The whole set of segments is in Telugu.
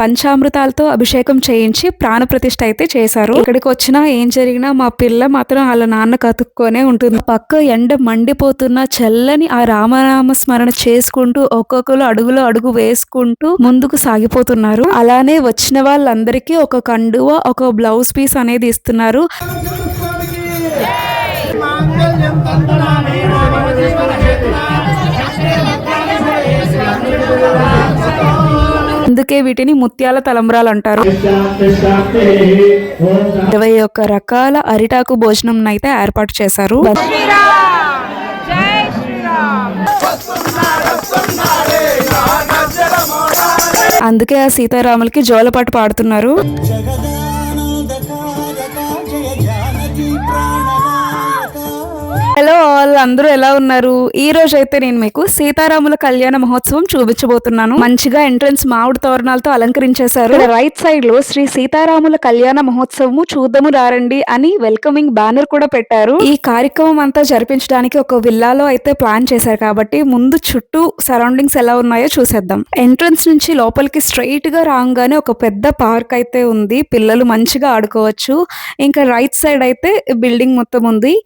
పంచామృతాలతో అభిషేకం చేయించి ప్రాణప్రతిష్ఠ అయితే చేశారు. ఇక్కడికి వచ్చినా ఏం జరిగినా మా పిల్ల మాత్రం వాళ్ళ నాన్న కతుక్కొనే ఉంటుంది. పక్క ఎండ మండిపోతున్న చల్లని ఆ రామనామ స్మరణ చేసుకుంటూ ఒక్కొక్కరు అడుగులో అడుగు వేసుకుంటూ ముందుకు సాగిపోతున్నారు. అలానే వచ్చిన వాళ్ళందరికీ ఒక కండువ ఒక బ్లౌజ్ పీస్ అనేది ఇస్తున్నారు. అందుకే వీటిని ముత్యాల తలంబ్రాలు అంటారు ఇరవై ఒక్క రకాల అరిటాకు భోజనం అయితే ఏర్పాటు చేశారు. అందుకే ఆ సీతారాములకి జోలపాటు పాడుతున్నారు. హలో ఆల్ అందరూ ఎలా ఉన్నారు? ఈ రోజు అయితే నేను మీకు సీతారాముల కళ్యాణ మహోత్సవం చూపించబోతున్నాను. మంచిగా ఎంట్రన్స్ మామిడి తోరణాలతో అలంకరించేశారు. రైట్ సైడ్లో శ్రీ సీతారాముల కళ్యాణ మహోత్సవము చూద్దాము రారండి అని వెల్కమింగ్ బ్యానర్ కూడా పెట్టారు. ఈ కార్యక్రమం అంతా జరిపించడానికి ఒక విల్లాలో అయితే ప్లాన్ చేశారు కాబట్టి ముందు చుట్టూ సరౌండింగ్స్ ఎలా ఉన్నాయో చూసేద్దాం. ఎంట్రన్స్ నుంచి లోపలికి స్ట్రైట్గా రాగానే ఒక పెద్ద పార్క్ అయితే ఉంది. పిల్లలు మంచిగా ఆడుకోవచ్చు. ఇంకా రైట్ సైడ్ అయితే బిల్డింగ్ మొత్తం ఉంది.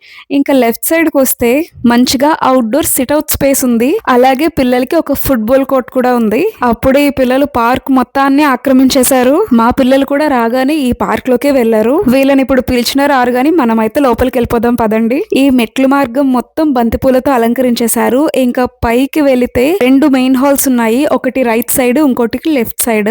ఇంకా లెఫ్ట్ సైడ్ కి వస్తే మంచిగా అవుట్డోర్ సిట్అవుట్ స్పేస్ ఉంది. అలాగే పిల్లలకి ఒక ఫుట్బాల్ కోర్ట్ కూడా ఉంది. అప్పుడే ఈ పిల్లలు పార్క్ మొత్తాన్ని ఆక్రమించేశారు. మా పిల్లలు కూడా రాగానే ఈ పార్క్ లోకే వెళ్ళారు వీళ్ళని ఇప్పుడు పిలిచినా రారు గాని మనం అయితే లోపలికి వెళ్ళిపోదాం పదండి. ఈ మెట్లు మార్గం మొత్తం బంతిపూలతో అలంకరించేశారు. ఇంకా పైకి వెళితే రెండు మెయిన్ హాల్స్ ఉన్నాయి. ఒకటి రైట్ సైడ్ ఇంకోటి లెఫ్ట్ సైడ్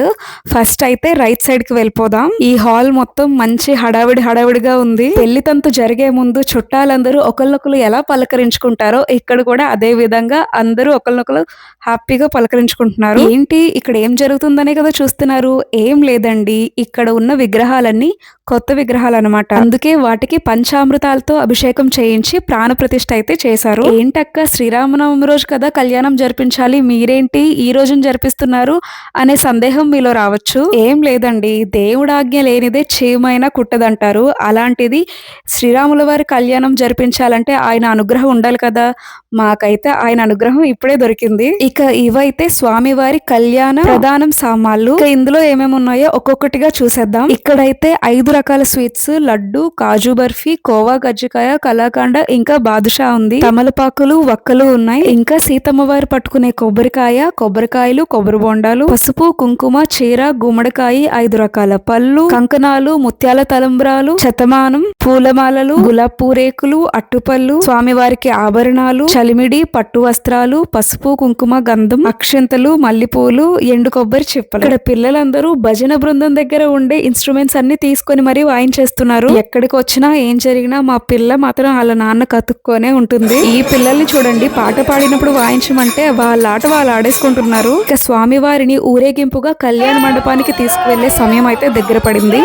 ఫస్ట్ అయితే రైట్ సైడ్కి వెళ్ళిపోదాం. ఈ హాల్ మొత్తం మంచి హడావిడి హడావిడిగా ఉంది. పెళ్ళి తంతు జరిగే ముందు చుట్టాలందరూ ఒకళ్ళొకరు ఎలా పలకరించుకుంటారో ఇక్కడ కూడా అదే విధంగా అందరూ ఒకరినొకరు హ్యాపీగా పలకరించుకుంటున్నారు. ఏంటి? ఇక్కడ ఏం జరుగుతుందనే కదా చూస్తున్నారు. ఏం లేదండి. ఇక్కడ ఉన్న విగ్రహాలన్నీ కొత్త విగ్రహాలు అనమాట అందుకే వాటికి పంచామృతాలతో అభిషేకం చేయించి ప్రాణ ప్రతిష్ఠ అయితే చేశారు. ఏంటక్క? శ్రీరామనవమి రోజు కదా కళ్యాణం జరిపించాలి. మీరేంటి ఈ రోజున జరిపిస్తున్నారు అనే సందేహం మీలో రావచ్చు. ఏం లేదండి. దేవుడాజ్ఞ లేనిదే చేయమైనా కుట్టదంటారు. అలాంటిది శ్రీరాముల వారి కళ్యాణం జరిపించాలంటే ఆయన అనుగ్రహం ఉండాలి కదా? మాకైతే ఆయన అనుగ్రహం ఇప్పుడే దొరికింది. ఇక ఇవైతే స్వామివారి కళ్యాణ ప్రధానం సామాన్లు. ఇక ఇందులో ఏమేమి ఉన్నాయో ఒక్కొక్కటిగా చూసేద్దాం. ఇక్కడైతే ఐదు రకాల స్వీట్స్. లడ్డు కాజు బర్ఫీ కోవా గజ్జికాయ కలాకండ ఇంకా బాదుషా ఉంది. తమలపాకులు వక్కలు ఉన్నాయి. ఇంకా సీతమ్మ వారు పట్టుకునే కొబ్బరికాయ కొబ్బరికాయలు కొబ్బరి బొండాలు పసుపు కుంకుమ చీర గుమ్మడికాయ ఐదు రకాల పళ్ళు కంకణాలు ముత్యాల తలంబ్రాలు శతమానం పూలమాలలు గులాబ్ పూరేకులు అట్టుపళ్ళు స్వామివారికి ఆభరణాలు చలిమిడి పట్టు వస్త్రాలు పసుపు కుంకుమ గంధం అక్షంతలు మల్లెపూలు ఎండు కొబ్బరి చెప్పలు. ఇక్కడ పిల్లలందరూ భజన బృందం దగ్గర ఉండే ఇన్స్ట్రుమెంట్స్ అన్ని తీసుకొని మరీ వాయించేస్తున్నారు. ఎక్కడికి వచ్చినా ఏం జరిగినా మా పిల్ల మాత్రం వాళ్ళ నాన్న కతుక్కొనే ఉంటుంది. ఈ పిల్లల్ని చూడండి పాట పాడినప్పుడు వాయించమంటే వాళ్ళ ఆట వాళ్ళు ఆడేసుకుంటున్నారు. ఇక స్వామివారిని ఊరేగింపుగా కళ్యాణ మండపానికి తీసుకువెళ్ళే సమయం అయితే దగ్గర పడింది.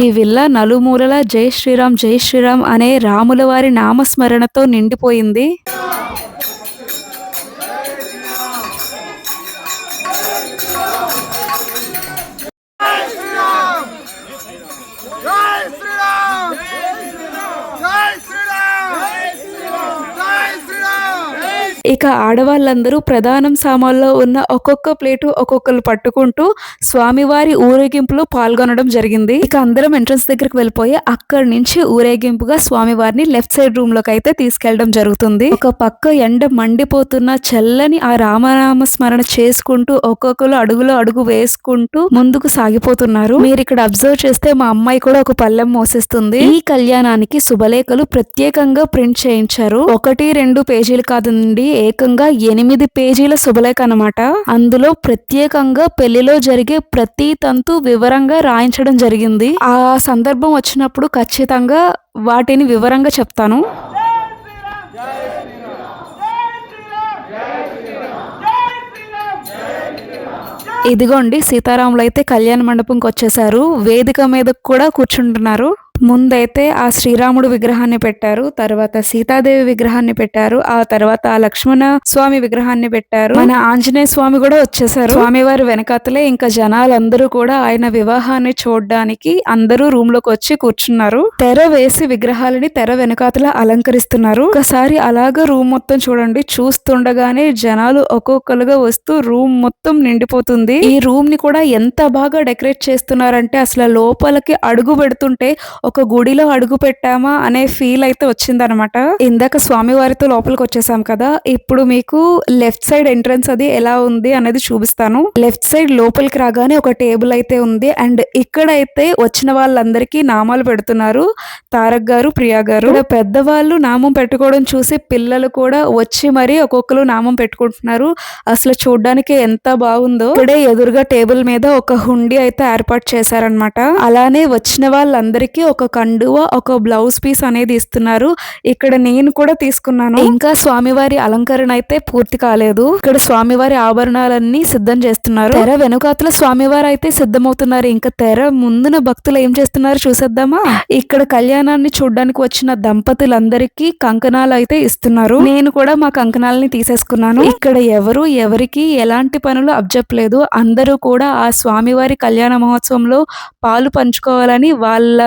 ఈ విల్ల నలుమూలల జై శ్రీరామ్ జై శ్రీరామ్ అనే రాముల వారి నామస్మరణతో నిండిపోయింది. ఇక ఆడవాళ్ళందరూ ప్రధానం సామాల్లో ఉన్న ఒక్కొక్క ప్లేటు ఒక్కొక్కరు పట్టుకుంటూ స్వామివారి ఊరేగింపులో పాల్గొనడం జరిగింది. ఇక అందరం ఎంట్రన్స్ దగ్గరికి వెళ్ళిపోయి అక్కడి నుంచి ఊరేగింపుగా స్వామివారిని లెఫ్ట్ సైడ్ రూమ్లోకి అయితే తీసుకెళ్ళడం జరుగుతుంది. ఒక పక్క ఎండ మండిపోతున్న చల్లని ఆ రామనామ స్మరణ చేసుకుంటూ ఒక్కొక్కరు అడుగులో అడుగు వేసుకుంటూ ముందుకు సాగిపోతున్నారు. మీరు ఇక్కడ అబ్జర్వ్ చేస్తే మా అమ్మాయి కూడా ఒక పల్లెం మోసిస్తుంది. ఈ కళ్యాణానికి శుభలేఖలు ప్రత్యేకంగా ప్రింట్ చేయించారు. ఒకటి రెండు పేజీలు కాదండి ఏకంగా ఎనిమిది పేజీల శుభలేఖ అనమాట అందులో ప్రత్యేకంగా పెళ్ళిలో జరిగే ప్రతి తంతు వివరంగా రాయించడం జరిగింది. ఆ సందర్భం వచ్చినప్పుడు ఖచ్చితంగా వాటిని వివరంగా చెప్తాను. ఇదిగోండి సీతారాములు అయితే కళ్యాణ మండపంకి వచ్చేసారు వేదిక మీద కూడా కూర్చుంటున్నారు. ముందైతే ఆ శ్రీరాముడు విగ్రహాన్ని పెట్టారు తర్వాత సీతాదేవి విగ్రహాన్ని పెట్టారు ఆ తర్వాత ఆ లక్ష్మణ స్వామి విగ్రహాన్ని పెట్టారు. మన ఆంజనేయ స్వామి కూడా వచ్చేసారు. స్వామివారి వెనకాతలే ఇంకా జనాలందరూ కూడా ఆయన వివాహాన్ని చూడడానికి అందరూ రూమ్లోకి వచ్చి కూర్చున్నారు. తెర వేసి విగ్రహాలని తెర వెనకాతల అలంకరిస్తున్నారు. ఒకసారి అలాగా రూమ్ మొత్తం చూడండి. చూస్తుండగానే జనాలు ఒక్కొక్కరుగా వస్తూ రూమ్ మొత్తం నిండిపోతుంది. ఈ రూమ్ని కూడా ఎంత బాగా డెకరేట్ చేస్తున్నారంటే అసలు లోపలికి అడుగు పెడుతుంటే ఒక గుడిలో అడుగు పెట్టామా అనే ఫీల్ అయితే వచ్చిందనమాట ఇందాక స్వామి వారితో లోపలికి వచ్చేసాం కదా ఇప్పుడు మీకు లెఫ్ట్ సైడ్ ఎంట్రన్స్ అది ఎలా ఉంది అనేది చూపిస్తాను. లెఫ్ట్ సైడ్ లోపలికి రాగానే ఒక టేబుల్ అయితే ఉంది అండ్ ఇక్కడైతే వచ్చిన వాళ్ళందరికీ నామాలు పెడుతున్నారు. తారక్ గారు ప్రియా గారు. పెద్దవాళ్ళు నామం పెట్టుకోవడం చూసి పిల్లలు కూడా వచ్చి మరి ఒక్కొక్కరు నామం పెట్టుకుంటున్నారు. అసలు చూడడానికి ఎంత బాగుందో. ఇక్కడే ఎదురుగా టేబుల్ మీద ఒక హుండీ అయితే ఏర్పాటు చేశారనమాట అలానే వచ్చిన వాళ్ళందరికీ ఒక ఒక కండువ ఒక బ్లౌజ్ పీస్ అనేది ఇస్తున్నారు. ఇక్కడ నేను కూడా తీసుకున్నాను. ఇంకా స్వామివారి అలంకరణ అయితే పూర్తి కాలేదు. ఇక్కడ స్వామివారి ఆభరణాలన్నీ సిద్ధం చేస్తున్నారు. తెర వెనుకాతల స్వామివారు అయితే సిద్ధమవుతున్నారు. ఇంకా తెర ముందున భక్తులు ఏం చేస్తున్నారు చూసేద్దామా? ఇక్కడ కళ్యాణాన్ని చూడడానికి వచ్చిన దంపతులందరికీ కంకణాలు అయితే ఇస్తున్నారు. నేను కూడా మా కంకణాలని తీసేసుకున్నాను. ఇక్కడ ఎవరు ఎవరికి ఎలాంటి పనులు అబ్జెప్పలేదు అందరూ కూడా ఆ స్వామివారి కళ్యాణ మహోత్సవంలో పాలు పంచుకోవాలని వాళ్ళ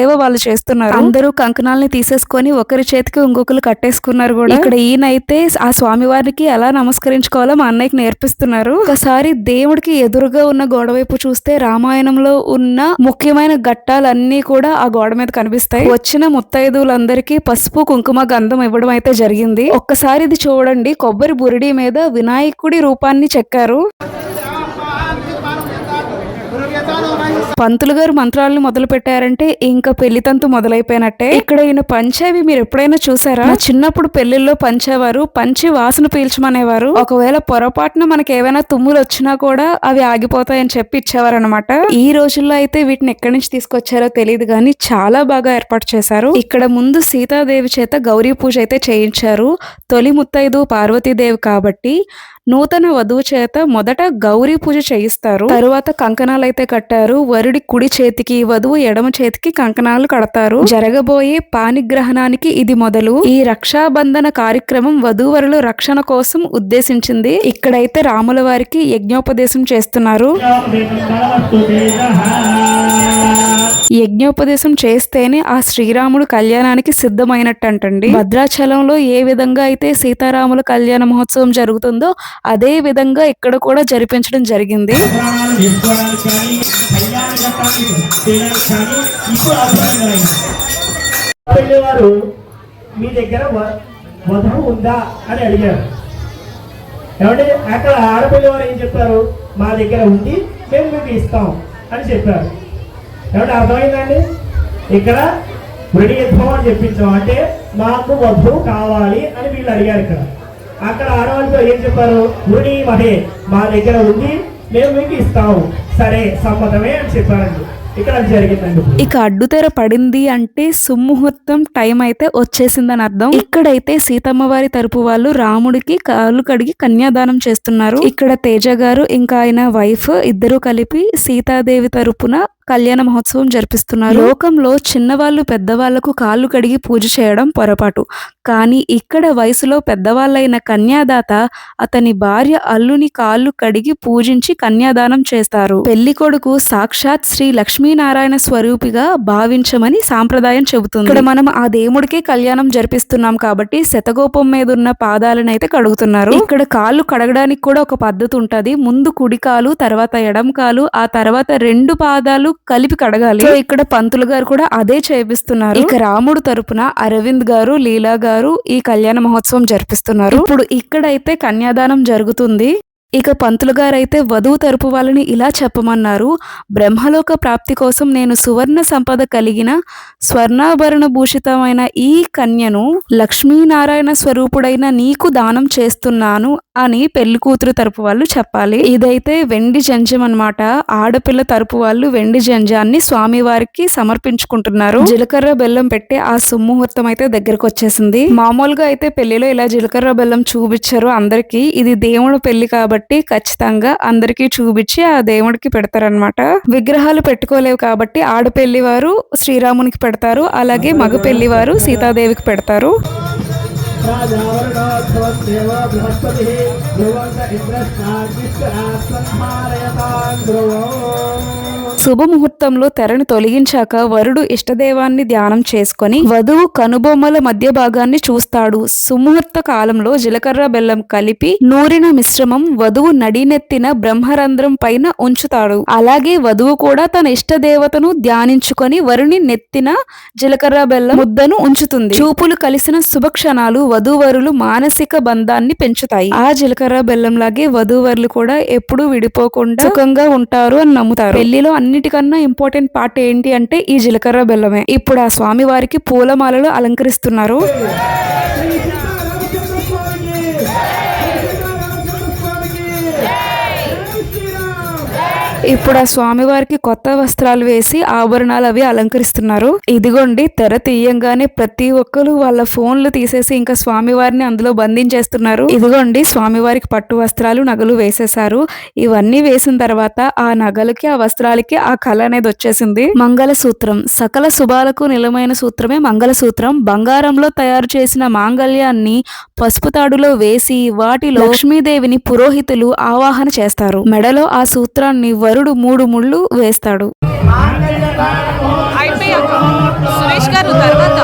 సేవ వాళ్ళు చేస్తున్నారు. అందరూ కంకణాలని తీసేసుకొని ఒకరి చేతికి ఇంకొకరు కట్టేసుకున్నారు కూడా. ఇక్కడ ఈయనైతే ఆ స్వామివారికి ఎలా నమస్కరించుకోవాలో మా అన్నయ్యకి నేర్పిస్తున్నారు. ఒకసారి దేవుడికి ఎదురుగా ఉన్న గోడ వైపు చూస్తే రామాయణంలో ఉన్న ముఖ్యమైన ఘట్టాలన్నీ కూడా ఆ గోడ మీద కనిపిస్తాయి. వచ్చిన ముత్తైదువులందరికీ పసుపు కుంకుమ గంధం ఇవ్వడం అయితే జరిగింది. ఒక్కసారి ఇది చూడండి. కొబ్బరి బురిడి మీద వినాయకుడి రూపాన్ని చెక్కారు. పంతులు గారు మంత్రాలను మొదలు పెట్టారంటే ఇంకా పెళ్ళి తంతు మొదలైపోయినట్టే. ఇక్కడ ఈయన పంచేవి మీరు ఎప్పుడైనా చూసారా? నా చిన్నప్పుడు పెళ్ళిల్లో పంచేవారు పంచి వాసన పీల్చమనేవారు. ఒకవేళ పొరపాటున మనకి ఏమైనా తుమ్ములు వచ్చినా కూడా అవి ఆగిపోతాయని చెప్పి ఇచ్చేవారు అనమాట ఈ రోజుల్లో అయితే వీటిని ఎక్కడి నుంచి తీసుకొచ్చారో తెలియదు కానీ చాలా బాగా ఏర్పాటు చేశారు. ఇక్కడ ముందు సీతాదేవి చేత గౌరీ పూజ అయితే చేయించారు. తొలి ముత్తైదు పార్వతీదేవి కాబట్టి నూతన వధువు చేత మొదట గౌరీ పూజ చేయిస్తారు. తరువాత కంకణాలు అయితే కట్టారు. వరుడి కుడి చేతికి వధువు ఎడమ చేతికి కంకణాలు కడతారు. జరగబోయే పానిగ్రహణానికి ఇది మొదలు. ఈ రక్షాబంధన కార్యక్రమం వధూవరుల రక్షణ కోసం ఉద్దేశించింది. ఇక్కడైతే రాముల వారికి యజ్ఞోపదేశం చేస్తున్నారు. యజ్ఞోపదేశం చేస్తేనే ఆ శ్రీరాముడు కళ్యాణానికి సిద్ధమైనట్టు అంటండి భద్రాచలంలో ఏ విధంగా అయితే సీతారాముల కళ్యాణ మహోత్సవం జరుగుతుందో అదే విధంగా ఇక్కడ కూడా జరిపించడం జరిగింది. వెళ్ళేవారు మీ దగ్గర వధువు ఉందా? అని అడిగారు. ఏమంటే అక్కడ ఆడపిల్లవారు ఏం చెప్పారు? మా దగ్గర ఉంది మేము మీకు ఇస్తాం అని చెప్పారు. ఏమంటే అర్థమైందండి? ఇక్కడ వృడి అని చెప్పించాం. అంటే మాకు వధువు కావాలి అని వీళ్ళు అడిగారు ఇక్కడ. అక్కడ ఆడవాళ్ళతో ఏం చెప్పారు? మృణి మహే మా దగ్గర ఉంది మేము మీకు ఇస్తాము. సరే సమ్మతమే అని చెప్పారండి. ఇక అడ్డుతెర పడింది అంటే సుముహూర్తం టైం అయితే వచ్చేసిందని అర్థం. ఇక్కడైతే సీతమ్మ వారి తరపు వాళ్ళు రాముడికి కాలు కడిగి కన్యాదానం చేస్తున్నారు. ఇక్కడ తేజ గారు ఇంకా ఆయన వైఫ్ ఇద్దరు కలిపి సీతాదేవి తరపున కళ్యాణ మహోత్సవం జరిపిస్తున్నారు. లోకంలో చిన్నవాళ్ళు పెద్దవాళ్ళకు కాళ్ళు కడిగి పూజ చేయడం పొరపాటు. కానీ ఇక్కడ వయసులో పెద్దవాళ్ళైన కన్యాదాత అతని భార్య అల్లుని కాళ్ళు కడిగి పూజించి కన్యాదానం చేస్తారు. పెళ్ళి కొడుకు సాక్షాత్ శ్రీ లక్ష్మీనారాయణ స్వరూపిగా భావించమని సాంప్రదాయం చెబుతుంది. ఇక్కడ మనం ఆ దేవుడికే కళ్యాణం జరిపిస్తున్నాం కాబట్టి శతగోపం మీద ఉన్న పాదాలను అయితే కడుగుతున్నారు. ఇక్కడ కాళ్ళు కడగడానికి కూడా ఒక పద్ధతి ఉంటది. ముందు కుడి కాలు తర్వాత ఎడం కాలు ఆ తర్వాత రెండు పాదాలు కలిపి కడగాలి. సో ఇక్కడ పంతులు గారు కూడా అదే చేపిస్తున్నారు. ఇక రాముడు తరపున అరవింద్ గారు లీలా గారు ఈ కళ్యాణ మహోత్సవం జరిపిస్తున్నారు. ఇప్పుడు ఇక్కడైతే కన్యాదానం జరుగుతుంది. ఇక పంతులు గారైతే వధువు తరపు వాళ్ళని ఇలా చెప్పమన్నారు. బ్రహ్మలోక ప్రాప్తి కోసం నేను సువర్ణ సంపద కలిగిన స్వర్ణాభరణ భూషితమైన ఈ కన్యను లక్ష్మీనారాయణ స్వరూపుడైన నీకు దానం చేస్తున్నాను అని పెళ్ళి కూతురు తరపు వాళ్ళు చెప్పాలి. ఇదైతే వెండి జంజం అన్నమాట. ఆడపిల్ల తరపు వాళ్ళు వెండి జంజాన్ని స్వామివారికి సమర్పించుకుంటున్నారు. జీలకర్ర బెల్లం పెట్టి ఆ సుముహూర్తం అయితే దగ్గరకు వచ్చేసింది. మామూలుగా అయితే పెళ్ళిలో ఇలా జీలకర్ర బెల్లం చూపించారు అందరికీ. ఇది దేవుడు పెళ్ళి కాబట్టి కాబట్టి ఖచ్చితంగా అందరికీ చూపించి ఆ దేవుడికి పెడతారనమాట విగ్రహాలు పెట్టుకోలేవు కాబట్టి ఆడపెళ్ళి వారు శ్రీరామునికి పెడతారు అలాగే మగ పెళ్ళి వారు సీతాదేవికి పెడతారు రాజావరణోద్భవద్దేవ శుభముహూర్తంలో తెరను తొలగించాక వరుడు ఇష్టదేవాన్ని ధ్యానం చేసుకొని వధువు కనుబొమ్మల మధ్య భాగాన్ని చూస్తాడు. సుముహూర్త కాలంలో జీలకర్ర బెల్లం కలిపి నూరిన మిశ్రమం వధువు నడినెత్తిన బ్రహ్మరంధ్రం పైన ఉంచుతాడు. అలాగే వధువు కూడా తన ఇష్ట దేవతను ధ్యానించుకొని వరుని నెత్తిన జీలకర్ర బెల్లం ముద్దను ఉంచుతుంది. చూపులు కలిసిన శుభక్షణాలు వధూవరులు మానసిక బంధాన్ని పెంచుతాయి. ఆ జీలకర్ర బెల్లం లాగే వధూవరులు కూడా ఎప్పుడూ విడిపోకుండా సుఖంగా ఉంటారు అని నమ్ముతారు. పెళ్ళిలో అన్ని అన్నిటికన్నా ఇంపార్టెంట్ పార్ట్ ఏంటి అంటే ఈ జీలకర్ర బెల్లమే. ఇప్పుడు ఆ స్వామి వారికి పూలమాలలు అలంకరిస్తున్నారు. ఇప్పుడు ఆ స్వామివారికి కొత్త వస్త్రాలు వేసి ఆభరణాలు అవి అలంకరిస్తున్నారు. ఇదిగోండి తెర తీయంగానే ప్రతి ఒక్కరు వాళ్ళ ఫోన్లు తీసేసి ఇంకా స్వామివారిని అందులో బంధించేస్తున్నారు. ఇదిగోండి స్వామివారికి పట్టు వస్త్రాలు నగలు వేసేశారు. ఇవన్నీ వేసిన తర్వాత ఆ నగలకి ఆ వస్త్రాలకి ఆ కళ అనేది వచ్చేసింది. మంగళ సూత్రం సకల శుభాలకు నిలమైన సూత్రమే మంగళ సూత్రం బంగారంలో తయారు చేసిన మాంగళ్యాన్ని పసుపు తాడులో వేసి వాటిలో లక్ష్మీదేవిని పురోహితులు ఆవాహన చేస్తారు. మెడలో ఆ సూత్రాన్ని వరుడు మూడు ముళ్ళు వేస్తాడు. సురేష్ గారు తర్వాత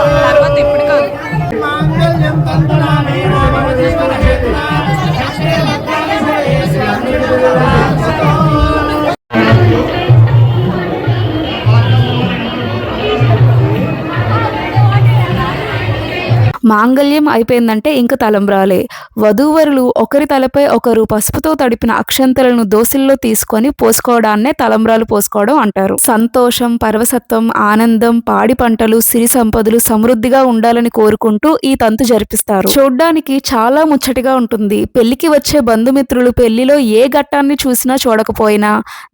మాంగళ్యం అయిపోయిందంటే ఇంక తలంబ్రాలే వధూవరులు ఒకరి తలపై ఒకరు పసుపుతో తడిపిన అక్షంతలను దోశల్లో తీసుకొని పోసుకోవడాన్నే తలంబ్రాలు పోసుకోవడం అంటారు. సంతోషం పరవసత్వం ఆనందం పాడి పంటలు సిరి సంపదలు సమృద్ధిగా ఉండాలని కోరుకుంటూ ఈ తంతు జరిపిస్తారు. చూడ్డానికి చాలా ముచ్చటిగా ఉంటుంది. పెళ్ళికి వచ్చే బంధుమిత్రులు పెళ్ళిలో ఏ ఘట్టాన్ని చూసినా చూడకపోయినా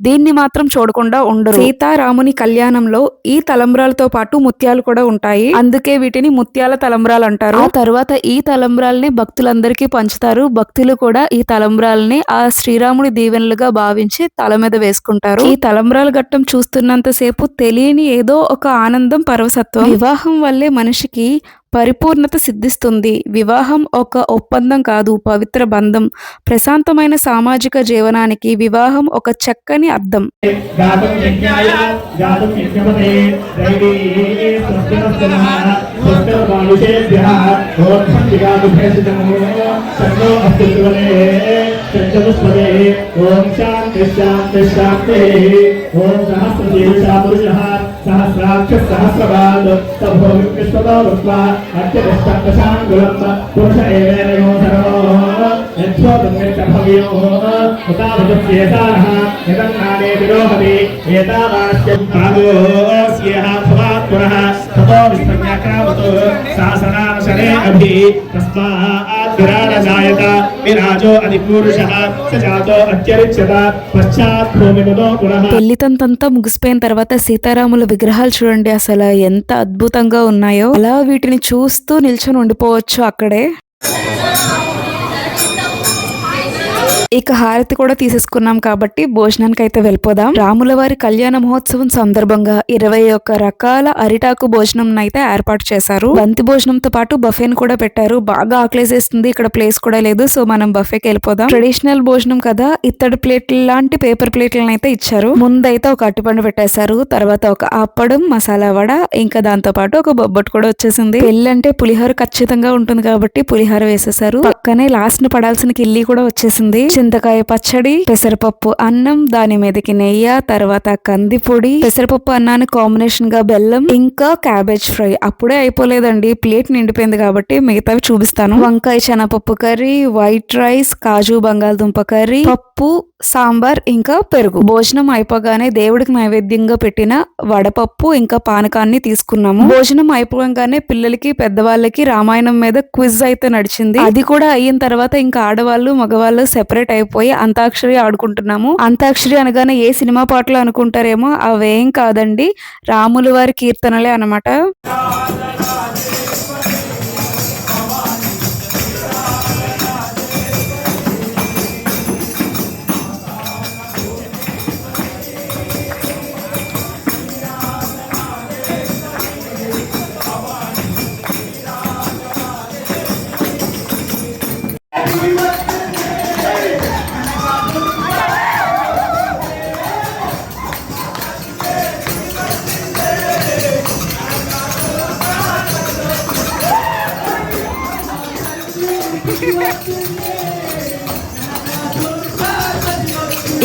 దీన్ని మాత్రం చూడకుండా ఉండరు. సీతారాముని కళ్యాణంలో ఈ తలంబ్రాలతో పాటు ముత్యాలు కూడా ఉంటాయి. అందుకే వీటిని ముత్యాల తలంబ్రాలు అంటారు. ఆ తర్వాత ఈ తలంబ్రాల్ని భక్తులందరికీ పంచుతారు. భక్తులు కూడా ఈ తలంబ్రాల్ని ఆ శ్రీరాముడి దీవెనలుగా భావించి తల మీద వేసుకుంటారు. ఈ తలంబ్రాల ఘట్టం చూస్తున్నంత సేపు తెలియని ఏదో ఒక ఆనందం పరవసత్వం వివాహం వల్లే మనిషికి పరిపూర్ణత సిద్ధిస్తుంది. వివాహం ఒక ఒప్పందం కాదు పవిత్ర బంధం. ప్రశాంతమైన సామాజిక జీవనానికి వివాహం ఒక చక్కని అర్థం. ఓం శాంతి శాంతి శాంతి. ఓం సహస్రశీర్షా పురుషः సహస్రాక్ష సహస్రపాద్ తభో విశ్వతో వృత్వా అత్యధిష్టప్రశాంగులం పురుష ఏవేనయో సర్వో యచ్చోదం భవ్యో ఉతావృత్యేతారः విరోహతి ఏతావాస్య పునః తతో విస్మన్యాక్రామతు శాసనావసరే అభి తస్మాత్ విరాడ జాయత విరాజో అధిపూరుషः స జాతో అత్యరిచ్యత పశ్చాత్ భూమిమతో పునః పెళ్ళి ముగిసిపోయిన తర్వాత సీతారాముల విగ్రహాలు చూడండి అసలు ఎంత అద్భుతంగా ఉన్నాయో. అలా వీటిని చూస్తూ నిల్చొని ఉండిపోవచ్చు అక్కడే. ఇక హారతి కూడా తీసేసుకున్నాం కాబట్టి భోజనానికి అయితే వెళ్ళిపోదాం. రాముల వారి కళ్యాణ మహోత్సవం సందర్భంగా ఇరవై ఒక్క రకాల అరిటాకు భోజనం అయితే ఏర్పాటు చేశారు. బంతి భోజనంతో పాటు బఫేని కూడా పెట్టారు. బాగా ఆకలేసేస్తుంది. ఇక్కడ ప్లేస్ కూడా లేదు. సో మనం బఫేకి వెళ్ళిపోదాం. ట్రెడిషనల్ భోజనం కదా. ఇత్తడి ప్లేట్ల లాంటి పేపర్ ప్లేట్లను అయితే ఇచ్చారు. ముందైతే ఒక అట్టిపండు పెట్టేశారు. తర్వాత ఒక అప్పడం మసాలా వడ ఇంకా దాంతో పాటు ఒక బొబ్బట్టు కూడా వచ్చేసింది. పెళ్ళంటే పులిహోర ఖచ్చితంగా ఉంటుంది కాబట్టి పులిహోర వేసేసారు పక్కనే లాస్ట్ను పడాల్సిన కిల్లి కూడా వచ్చేసింది. చింతకాయ పచ్చడి పెసరపప్పు అన్నం దాని మీదకి నెయ్యి తర్వాత కందిపొడి పెసరపప్పు అన్నాన్ని కాంబినేషన్గా బెల్లం ఇంకా క్యాబేజ్ ఫ్రై అప్పుడే అయిపోలేదండి. ప్లేట్ నిండిపోయింది కాబట్టి మిగతావి చూపిస్తాను. వంకాయ శనగపప్పు కర్రీ వైట్ రైస్ కాజు బంగాళదుంప కర్రీ పప్పు సాంబార్ ఇంకా పెరుగు. భోజనం అయిపోగానే దేవుడికి నైవేద్యంగా పెట్టిన వడపప్పు ఇంకా పానకాన్ని తీసుకున్నాము. భోజనం అయిపోగానే పిల్లలకి పెద్దవాళ్ళకి రామాయణం మీద క్విజ్ అయితే నడిచింది. అది కూడా అయిన తర్వాత ఇంకా ఆడవాళ్ళు మగవాళ్ళు సెపరేట్ అయిపోయి అంతాక్షరి ఆడుకుంటున్నాము. అంతాక్షరి అనగానే ఏ సినిమా పాటలు అనుకుంటారేమో అవేం కాదండి. రాముల వారి కీర్తనలే అనమాట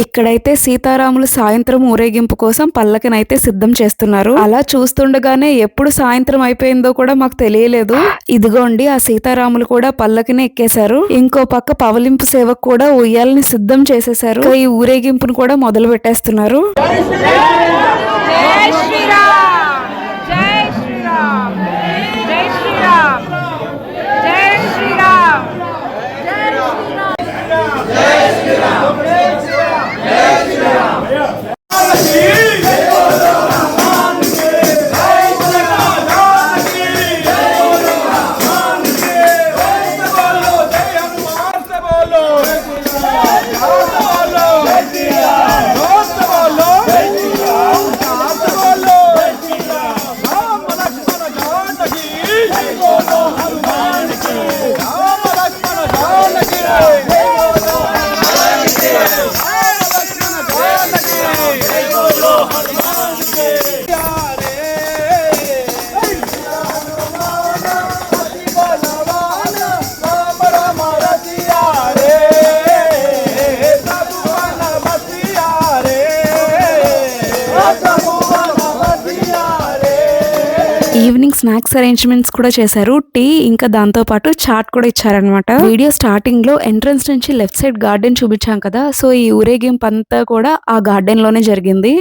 ఇక్కడైతే సీతారాములు సాయంత్రం ఊరేగింపు కోసం పల్లకినైతే సిద్ధం చేస్తున్నారు. అలా చూస్తుండగానే ఎప్పుడు సాయంత్రం అయిపోయిందో కూడా మాకు తెలియలేదు. ఇదిగోండి ఆ సీతారాములు కూడా పల్లకిని ఎక్కేశారు. ఇంకో పక్క పవలింపు సేవకు కూడా ఉయ్యాలని సిద్ధం చేసేశారు. ఈ ఊరేగింపును కూడా మొదలు పెట్టేస్తున్నారు స్నాక్స్ అరేంజ్మెంట్స్ కూడా చేశారు. టీ ఇంకా దాంతో పాటు చాట్ కూడా ఇచ్చారనమాట వీడియో స్టార్టింగ్లో ఎంట్రన్స్ నుంచి లెఫ్ట్ సైడ్ గార్డెన్ చూపించాం కదా. సో ఈ ఊరేగింపు అంతా కూడా ఆ గార్డెన్లోనే జరిగింది.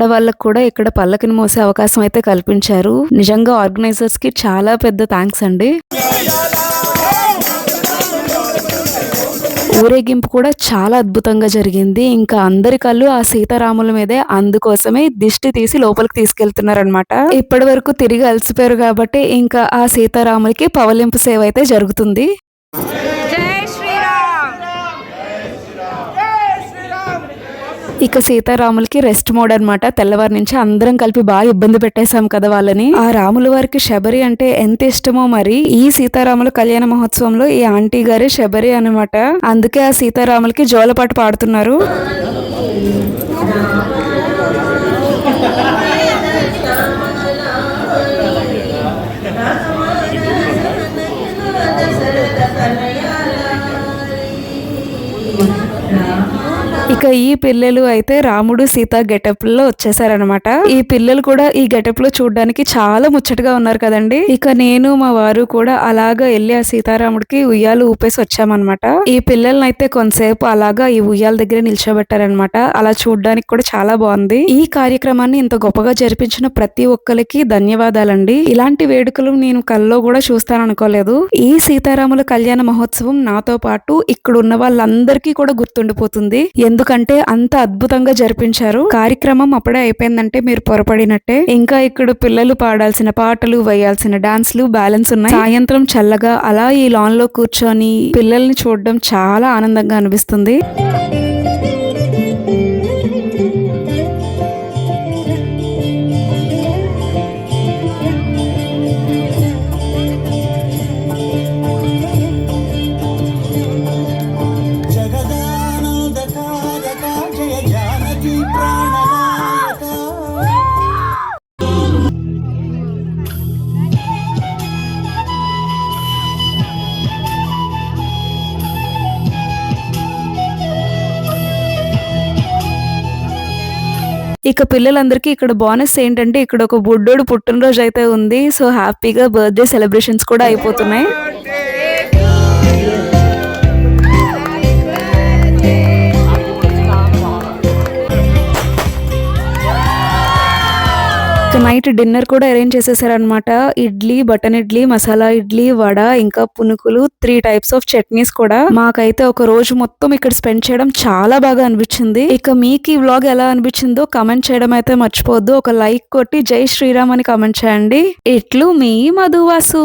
ఆడవాళ్ళకు కూడా ఇక్కడ పల్లకిని మోసే అవకాశం అయితే కల్పించారు. నిజంగా ఆర్గనైజర్స్కి చాలా పెద్ద థ్యాంక్స్ అండి. ఊరేగింపు కూడా చాలా అద్భుతంగా జరిగింది. ఇంకా అందరి కళ్ళు ఆ సీతారాముల మీదే. అందుకోసమే దిష్టి తీసి లోపలికి తీసుకెళ్తున్నారనమాట ఇప్పటి వరకు తిరిగి అలసిపోయారు కాబట్టి ఇంకా ఆ సీతారాములకి పవలింపు సేవ అయితే జరుగుతుంది జై శ్రీరామ్ ఇక సీతారాములకి రెస్ట్ మోడ్ అన్నమాట. తెల్లవారి నుంచి అందరం కలిపి బాగా ఇబ్బంది పెట్టేశాం కదా వాళ్ళని. ఆ రాముల వారికి శబరి అంటే ఎంత ఇష్టమో మరి. ఈ సీతారాముల కళ్యాణ మహోత్సవంలో ఈ ఆంటీ గారే శబరి అనమాట అందుకే ఆ సీతారాములకి జోలపాటు పాడుతున్నారు. ఇక ఈ పిల్లలు అయితే రాముడు సీత గెటప్లో వచ్చేసారనమాట ఈ పిల్లలు కూడా ఈ గెటప్లో చూడడానికి చాలా ముచ్చటగా ఉన్నారు కదండి. ఇక నేను మా వారు కూడా అలాగా వెళ్ళి ఆ సీతారాముడికి ఉయ్యాలు ఊపేసి వచ్చామన్నమాట. ఈ పిల్లల్ని అయితే కొంతసేపు అలాగా ఈ ఉయ్యాల దగ్గర నిల్చోబెట్టారనమాట అలా చూడడానికి కూడా చాలా బాగుంది. ఈ కార్యక్రమాన్ని ఇంత గొప్పగా జరిపించిన ప్రతి ఒక్కరికి ధన్యవాదాలండి. ఇలాంటి వేడుకలు నేను కల్లో కూడా చూస్తాను అనుకోలేదు ఈ సీతారాముల కళ్యాణ మహోత్సవం నాతో పాటు ఇక్కడ ఉన్న వాళ్ళందరికీ కూడా గుర్తుండిపోతుంది. ఎందుకంటే అంత అద్భుతంగా జరిపించారు. కార్యక్రమం అప్పుడే అయిపోయిందంటే మీరు పొరపడినట్టే. ఇంకా ఇక్కడ పిల్లలు పాడాల్సిన పాటలు వేయాల్సిన డాన్స్లు బ్యాలెన్స్ ఉన్నాయి. సాయంత్రం చల్లగా అలా ఈ లాన్లో కూర్చొని పిల్లల్ని చూడడం చాలా ఆనందంగా అనిపిస్తుంది. ఇక పిల్లలందరికీ ఇక్కడ బోనస్ ఏంటంటే ఇక్కడ ఒక బుడ్డోడు పుట్టినరోజు అయితే ఉంది సో హ్యాపీగా బర్త్డే సెలబ్రేషన్స్ కూడా అయిపోతున్నాయి. నైట్ డిన్నర్ కూడా అరేంజ్ చేసేసారనమాట ఇడ్లీ బటన్ ఇడ్లీ మసాలా ఇడ్లీ వడ ఇంకా పునుకులు త్రీ టైప్స్ ఆఫ్ చట్నీస్ కూడా. మాకైతే ఒక రోజు మొత్తం ఇక్కడ స్పెండ్ చేయడం చాలా బాగా అనిపించింది. ఇక మీకు ఈ వ్లాగ్ ఎలా అనిపించిందో కమెంట్ చేయడం అయితే మర్చిపోవద్దు. ఒక లైక్ కొట్టి జై శ్రీరామ్ అని కమెంట్ చేయండి. ఇట్లు మీ మధువాసు.